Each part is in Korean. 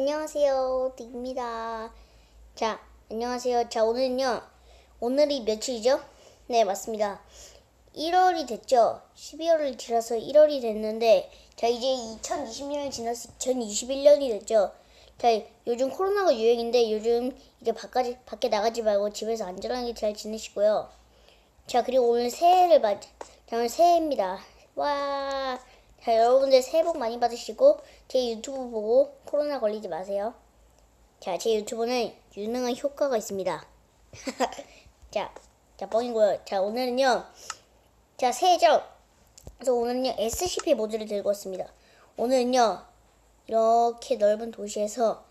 안녕하세요, 딕입니다. 자, 안녕하세요. 자, 오늘은요, 오늘이 며칠이죠? 네, 맞습니다. 1월이 됐죠? 12월을 지나서 1월이 됐는데, 자, 이제 2020년이 지나서 2021년이 됐죠? 자, 요즘 코로나가 유행인데, 요즘 이제 바깥, 밖에 나가지 말고 집에서 안전하게 잘 지내시고요. 자, 그리고 오늘 새해를 맞, 자, 오늘 새해입니다. 와. 자, 여러분들 새해 복 많이 받으시고, 제 유튜브 보고 코로나 걸리지 마세요. 자, 제 유튜브는 유능한 효과가 있습니다. 자, 자, 뻥이고요. 자, 오늘은요, 자, 새해죠? 그래서 오늘은요, SCP 모드를 들고 왔습니다. 오늘은요, 이렇게 넓은 도시에서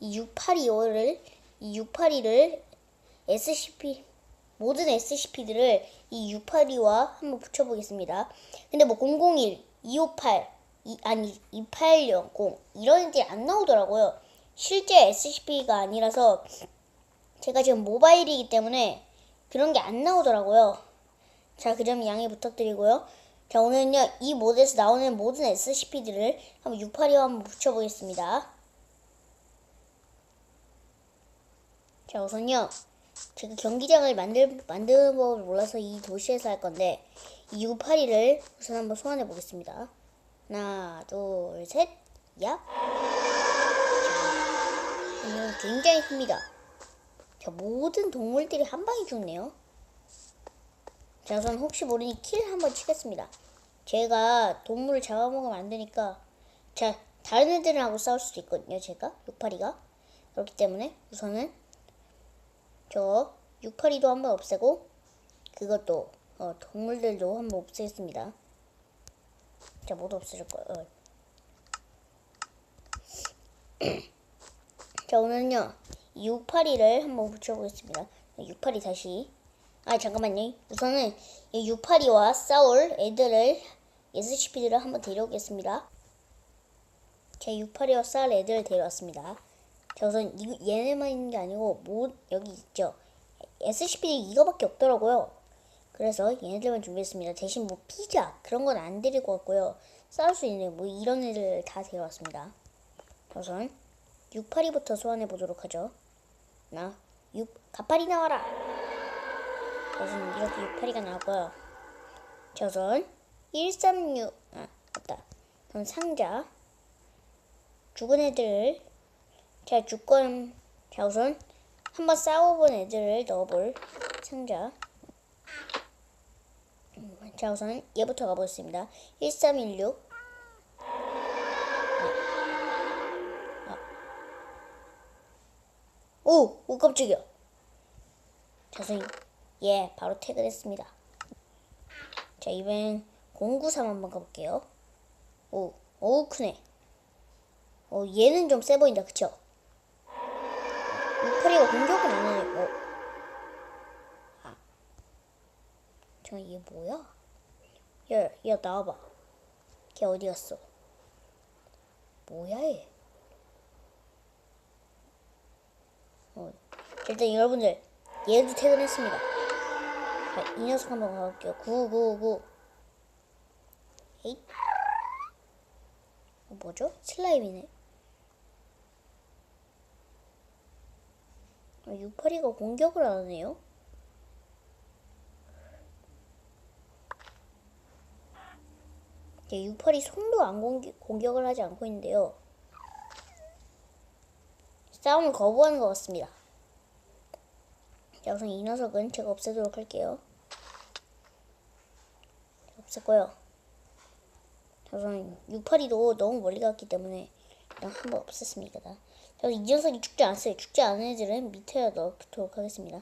이 682를, 이 682를 SCP, 모든 SCP들을 이 682와 한번 붙여보겠습니다. 근데 뭐 001, 258, 이, 아니 2800 이런 애들이 안 나오더라고요. 실제 SCP가 아니라서 제가 지금 모바일이기 때문에 그런 게 안 나오더라고요. 자, 그 점 양해 부탁드리고요. 자, 오늘은요, 이 모드에서 나오는 모든 SCP들을 한번 682와 한번 붙여보겠습니다. 자, 우선요, 제가 경기장을 만들, 만드는 법을 몰라서 이 도시에서 할 건데, 이 682를 우선 한번 소환해 보겠습니다. 하나, 둘, 셋, 야. 자, 이건 굉장히 큽니다. 자, 모든 동물들이 한 방에 죽네요. 자, 우선 혹시 모르니 킬 한번 치겠습니다. 제가 동물을 잡아먹으면 안 되니까, 자, 다른 애들하고 싸울 수도 있거든요, 제가. 682가. 그렇기 때문에 우선은 저 682도 한번 없애고, 그것도, 어, 동물들도 한번 없애겠습니다. 자, 모두 없애줄 거예요. 자, 오늘은요, 682를 한번 붙여보겠습니다. 682 다시. 아, 잠깐만요. 우선은 이 682와 싸울 애들을, SCP들을 한번 데려오겠습니다. 제 682와 싸울 애들을 데려왔습니다. 이, 얘네만 있는 게 아니고, 뭐, 여기 있죠. SCP들이 이거밖에 없더라고요. 그래서 얘네들만 준비했습니다. 대신 뭐 피자 그런 건 안 데리고 왔고요. 싸울 수 있는 뭐 이런 애들 다 데려왔습니다. 우선 682부터 소환해 보도록 하죠. 나 6, 가파리 나와라! 우선 이렇게 682가 나왔고요. 자, 우선 136, 아, 맞다. 그럼 상자. 죽은 애들을, 자, 죽건, 자, 우선 한번 싸워본 애들을 넣어볼 상자. 음, 자, 우선 얘부터 가보겠습니다. 1316. 오! 오, 깜짝이야. 자, 선생님. 예, 바로 퇴근했습니다. 자, 이번엔 093 한번 가볼게요. 오, 오, 크네. 어, 얘는 좀 세 보인다, 그쵸? 유파리가 공격은 안 하네, 어. 아. 저, 얘 뭐야? 야, 야, 나와봐. 걔 어디 갔어? 뭐야, 얘? 어, 일단 여러분들 얘도 퇴근했습니다. 자, 이 녀석 한번 가볼게요. 999. 에잇. 어, 뭐죠? 슬라임이네. 유파리가 공격을 안 하네요. 네, 유파리 손도 안 공격, 공격을 하지 않고 있는데요. 싸움을 거부하는 것 같습니다. 자, 우선 이 녀석은 제가 없애도록 할게요. 없앴고요. 자, 우선 682도 너무 멀리 갔기 때문에 그냥 한번 없앴습니다. 자, 이 녀석이 죽지 않았어요. 죽지 않은 애들은 밑에 넣도록 하겠습니다.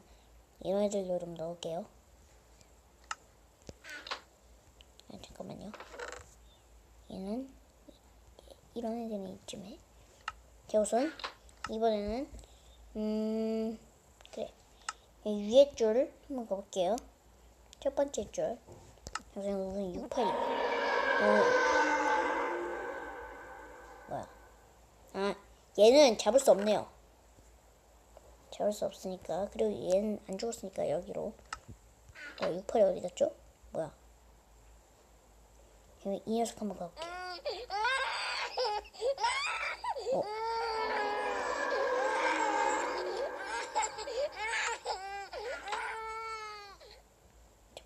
이런 애들도 좀 넣을게요. 아, 잠깐만요. 얘는 이런 애들은 이쯤에. 자, 우선 이번에는 음 그래 이 위에 줄 한번 가볼게요. 첫 번째 줄. 우선 우선 682. 어. 뭐야? 얘는 잡을 수 없네요. 잡을 수 없으니까. 그리고 얘는 안 죽었으니까 여기로. 어, 6팔이 어디 갔죠? 뭐야. 이 녀석 한번 가볼게. 어.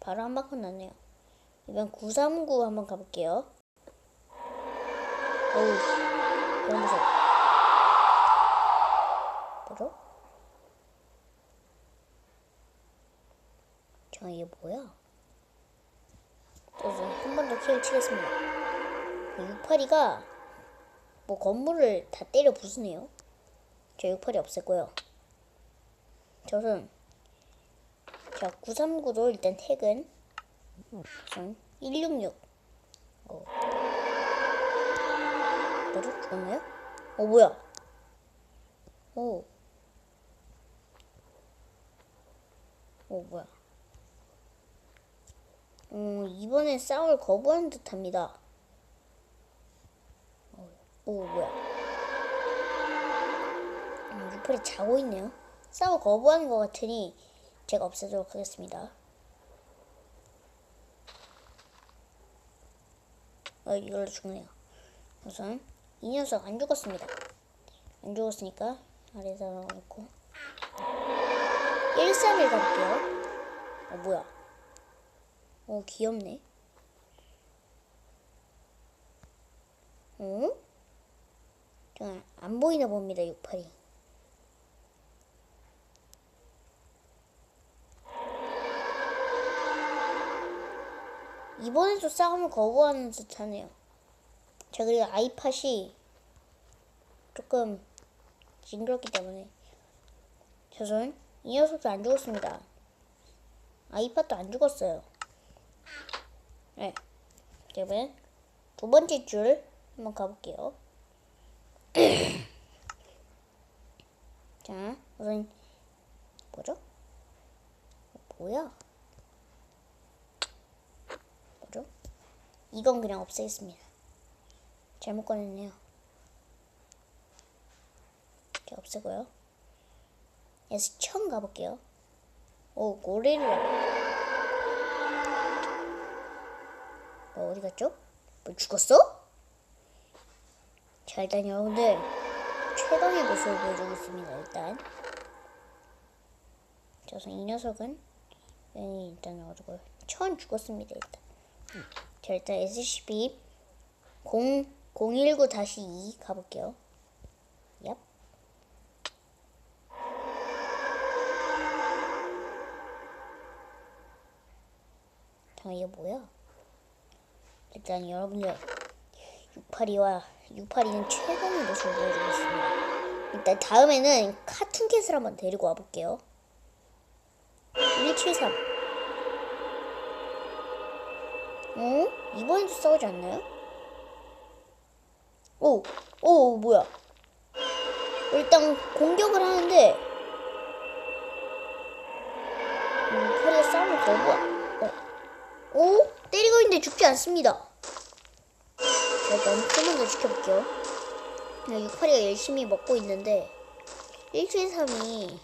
바로 한 바퀴 났네요. 이번 939 한번 가볼게요. 어우, 너무 무서워. 저 이게 뭐야? 저는 한번 더 키를 치겠습니다. 682가 뭐 건물을 다 때려 부수네요. 저 682 없앴고요. 저는 자 939도 일단 택은 우선 166 어. 뭐죠? 죽었나요? 어 뭐야? 오. 오 뭐야? 음, 이번엔 싸울 거부하는 듯합니다. 어, 오 뭐야? 음, 유팔이 자고 있네요. 싸울 거부하는 것 같으니 제가 없애도록 하겠습니다. 어, 이걸로 죽네요. 우선 이 녀석 안 죽었습니다. 안 죽었으니까 아래에다 넣어놓고 1, 3일 가볼게요. 어 뭐야? 어 귀엽네. 어? 저안 보이나 봅니다 68이. 이번에도 싸움을 거부하는 듯하네요. 제가 그리고 아이팟이 조금 징그럽기 때문에 저는 이 녀석도 안 죽었습니다. 아이팟도 안 죽었어요. 네. 그러면 두 번째 줄 한번 가볼게요. 자, 우선 뭐죠? 뭐야? 뭐죠? 이건 그냥 없애겠습니다. 잘못 꺼냈네요. 자, 없애고요. 에서 처음 가볼게요. 오, 고릴라. 어디 갔죠? 뭐 죽었어? 자, 일단 여러분들 최강의 모습을 보여주고 있습니다. 일단. 자, 우선 이 녀석은 네, 일단 어디고 처음 죽었습니다. 일단. 자, 일단 SCP 0 019-2 가볼게요. 얍. 자, 이게 뭐야? 일단 여러분들 682와 682는 최강의 모습을 보여주고 있습니다. 일단 다음에는 카툰캣을 한번 데리고 와볼게요. 173. 어? 이번에도 싸우지 않나요? 오, 오, 뭐야? 일단 공격을 하는데 음, 파리가 싸움을 거부하. 어. 오? 있는데 죽지 않습니다. 자, 일단 조금만 더 지켜볼게요. 68이가 열심히 먹고 있는데 173이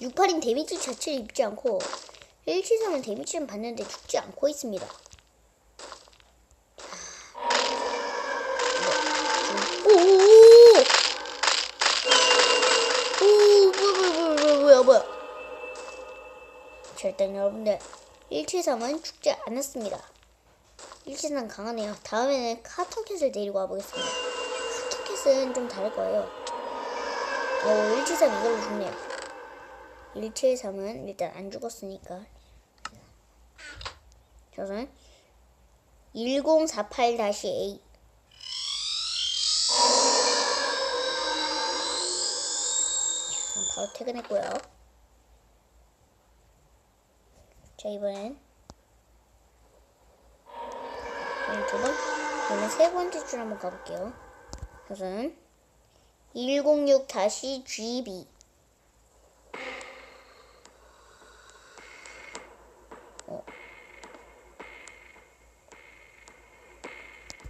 68인 데미지 자체를 입지 않고 173은 데미지는 받는데 죽지 않고 있습니다. 일단 여러분들 173은 죽지 않았습니다. 173 강하네요. 다음에는 카톤캣을 데리고 와보겠습니다. 카톤캣은 좀 다를 거예요. 오, 173 이걸로 죽네요. 173은 일단 안 죽었으니까. 저는 1048-A 바로 퇴근했고요. 자 이번엔 번, 이번엔 세 번째 줄 한번 가볼게요. 우선 106-GB 어.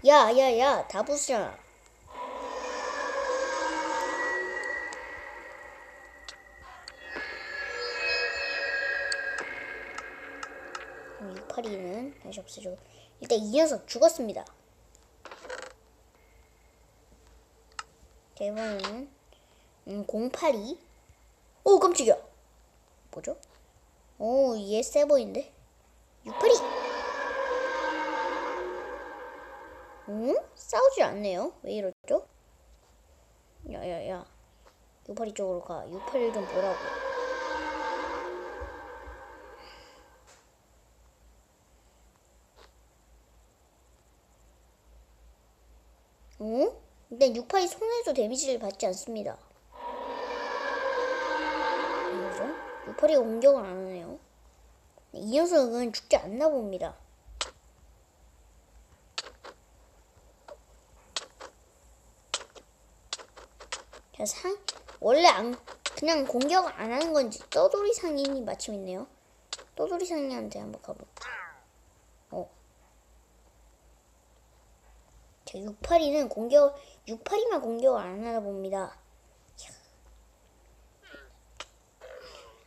야, 야, 야, 다 부수잖아. 음, 682는 다시 없애주고 일단 이 녀석 죽었습니다. 자 이번에는 음, 082. 오 깜짝이야. 뭐죠? 오 얘 세 보인데? 육팔이! 응? 싸우지 않네요. 왜 이러죠? 야 야야. 육팔이 쪽으로 가. 육팔이 좀 보라고. 응? 일단 육팔이 손에도 데미지를 받지 않습니다. 왜죠? 육팔이가 공격을 안 하네요. 이 녀석은 죽지 않나 봅니다. 자, 상, 원래 안, 그냥 공격을 안 하는 건지 떠돌이 상인이 마침 있네요. 떠돌이 상인한테 한번 가볼까. 어. 자, 682는 공격, 682만 공격을 안 하나 봅니다.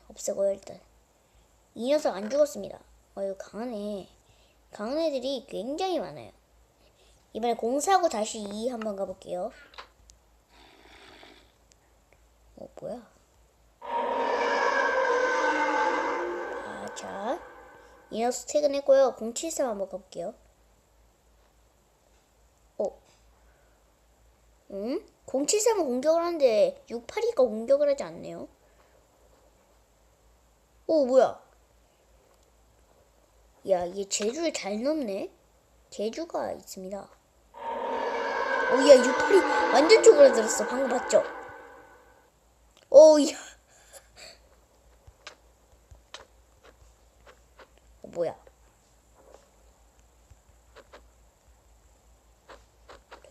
없애고요, 일단. 이 녀석 안 죽었습니다. 어, 이거 강하네. 강한 애들이 굉장히 많아요. 이번에 공사하고 다시 2 한번 가볼게요. 어, 뭐야? 아, 자. 이 녀석 퇴근했고요. 073 한번 가볼게요. 응? 073은 공격을 하는데 682가 공격을 하지 않네요. 오, 뭐야? 야, 얘 제주를 잘 넘네. 제주가 있습니다. 오, 야, 682 완전 쪼그라들었어. 방금 봤죠? 오, 야. 어, 뭐야?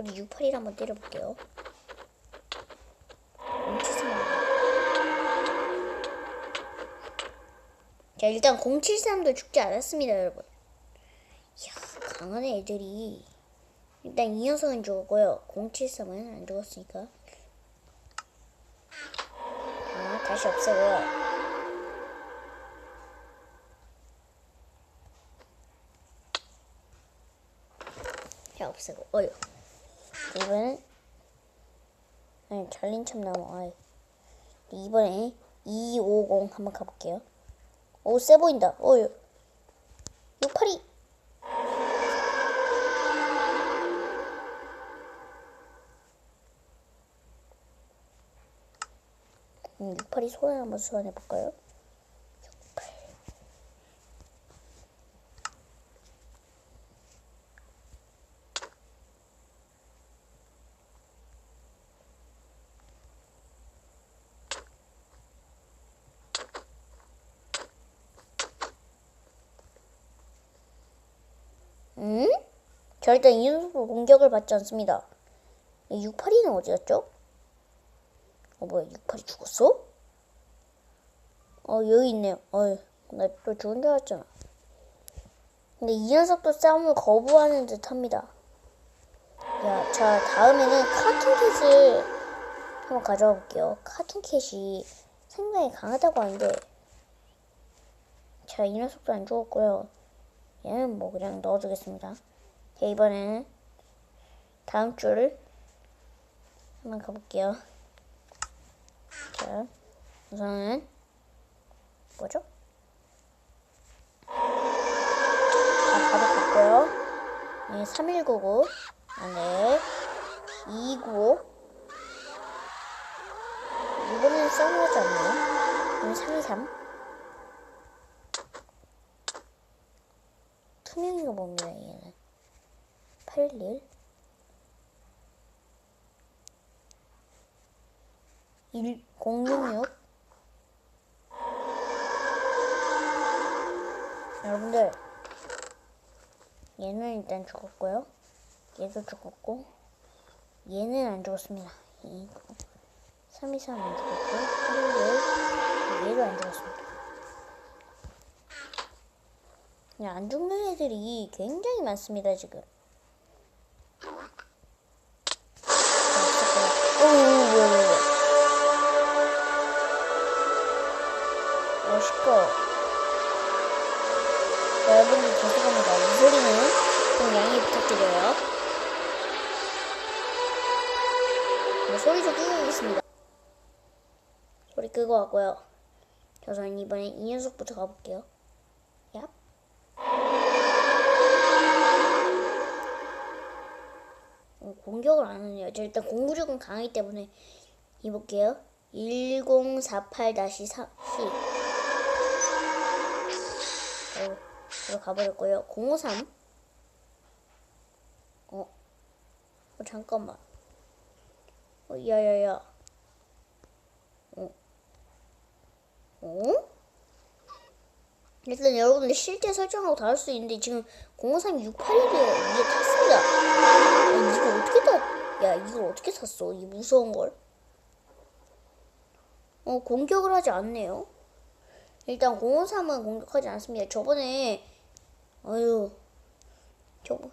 저도 681 한번 때려볼게요. 자, 일단 073도 죽지 않았습니다, 여러분. 이야, 강한 애들이. 일단 이 녀석은 죽었고요. 073은 안 죽었으니까. 자, 다시 없애고요. 자, 없애고. 어휴. 이번엔, 아니, 잘린 참 나와. 아이. 이번에 250 한번 가볼게요. 오, 세 보인다. 어휴. 682. 음, 682 소환 한번 소환해 볼까요? 음? 자, 일단 이 녀석은 공격을 받지 않습니다. 682는 어디였죠? 어, 뭐야, 682 죽었어? 어, 여기 있네요. 어휴, 나또 죽은 줄 알았잖아. 근데 이 녀석도 싸움을 거부하는 듯 합니다. 야, 자, 다음에는 카툰캣을 한번 가져와 볼게요. 카툰캣이 상당히 강하다고 하는데, 자, 이 녀석도 안 죽었고요. 얘는 뭐 그냥 넣어두겠습니다. 자, 이번에는 다음 줄 한번 가볼게요. 자, 우선은 뭐죠? 자, 바로 갔고요. 네, 3199 안에 295 이번에는 싸움하지 않네요. 그럼 323 투명이가 뭡니다, 얘는. 81 1 066 여러분들 얘는 일단 죽었고요. 얘도 죽었고 얘는 안 죽었습니다. 이323안 죽었고 111 얘도 안 죽었습니다. 그냥 안 죽는 애들이 굉장히 많습니다 지금. 뭐야, 뭐야. 어, 시끄러. 여러분들 죄송합니다. 이 소리는 좀 양해 부탁드려요. 네, 소리 좀 끄고 오겠습니다. 소리 끄고 왔고요. 자, 저는 이번에 이 녀석부터 가볼게요. 공격을 안 하네요. 자, 일단 공구력은 강하기 때문에 해볼게요. 1048-3C. 어, 이거 가버렸고요. 053. 어, 어 잠깐만. 어, 야야야. 어, 어? 일단 여러분들 실제 설정하고 다를 수 있는데 지금 053 681이에요. 이게 탔습니다. 야, 이거 어떻게 탔? 야, 이걸 어떻게 탔어? 이 무서운 걸? 어, 공격을 하지 않네요. 일단 053은 공격하지 않습니다. 저번에 아유 저번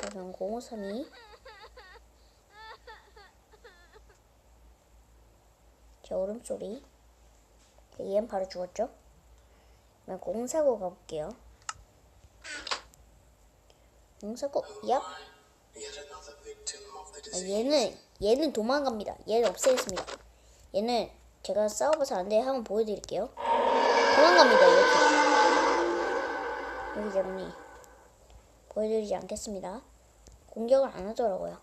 그러면 053이 제 울음소리 얘는 바로 죽었죠? 그럼 049 가볼게요 049얍 아. 얘는 얘는 도망갑니다. 얘는 없애겠습니다. 얘는 제가 싸워봐서 안 돼. 한번 보여드릴게요. 도망갑니다. 이렇게 여기 때문에 보여드리지 않겠습니다. 공격을 안 하더라고요.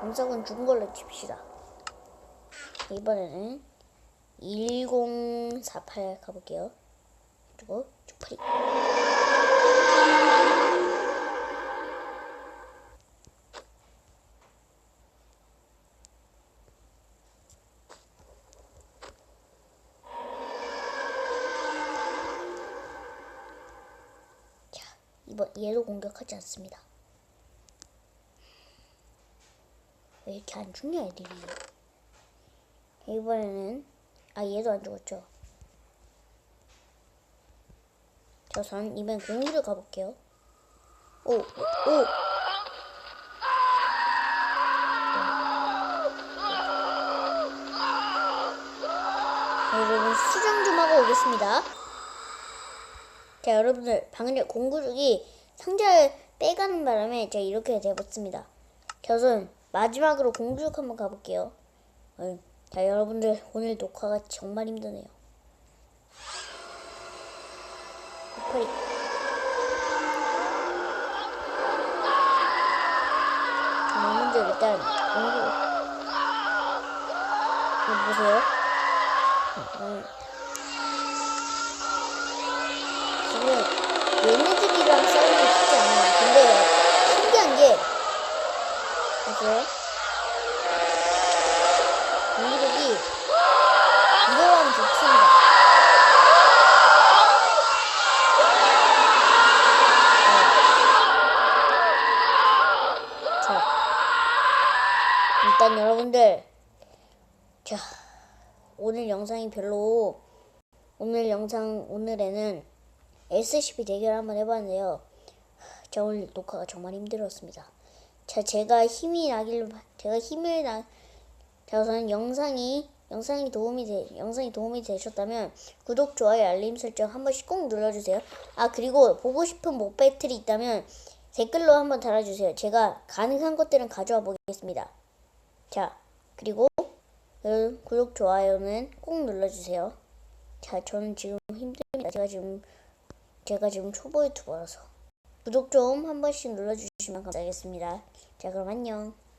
공삭은 죽은 걸로 칩시다. 이번에는 1048 가볼게요. 그리고 쪽팔이. 자, 이번 얘도 공격하지 않습니다. 왜 이렇게 안 죽냐 애들이? 이번에는 아 얘도 안 죽었죠. 자, 저는 이번 공유를 가볼게요. 오, 오, 오. 자, 여러분 수정 좀 하고 오겠습니다. 자 여러분들 방금 전에 공구죽이 상자를 빼가는 바람에 제가 이렇게 돼버렸습니다. 저는 마지막으로 공구죽 한번 가볼게요. 어, 자 여러분들 오늘 녹화가 정말 힘드네요. 코파리. 여러분들 일단 공구 이거 보세요. 음. 지금 얘네들이랑 싸우는 게 쉽지 않아요. 근데 신기한 게 보세요. 공격이 이거 하면 좋습니다. 네. 자, 일단 여러분들, 자, 오늘 영상이 별로 오늘 영상 오늘에는 SCP 대결 한번 해봤는데요. 자 오늘 녹화가 정말 힘들었습니다. 자 제가 힘이 나길 제가 힘을 나. 자 우선 영상이 영상이 도움이 되 영상이 도움이 되셨다면 구독 좋아요 알림 설정 한 번씩 꼭 눌러주세요. 아 그리고 보고 싶은 목 배틀이 있다면 댓글로 한번 달아주세요. 제가 가능한 것들은 가져와 보겠습니다. 자 그리고 여러분 구독 좋아요는 꼭 눌러주세요. 자, 저는 지금 힘듭니다. 제가 지금 제가 지금 초보 유튜버라서 구독 좀 한 번씩 눌러주시면 감사하겠습니다. 자, 그럼 안녕.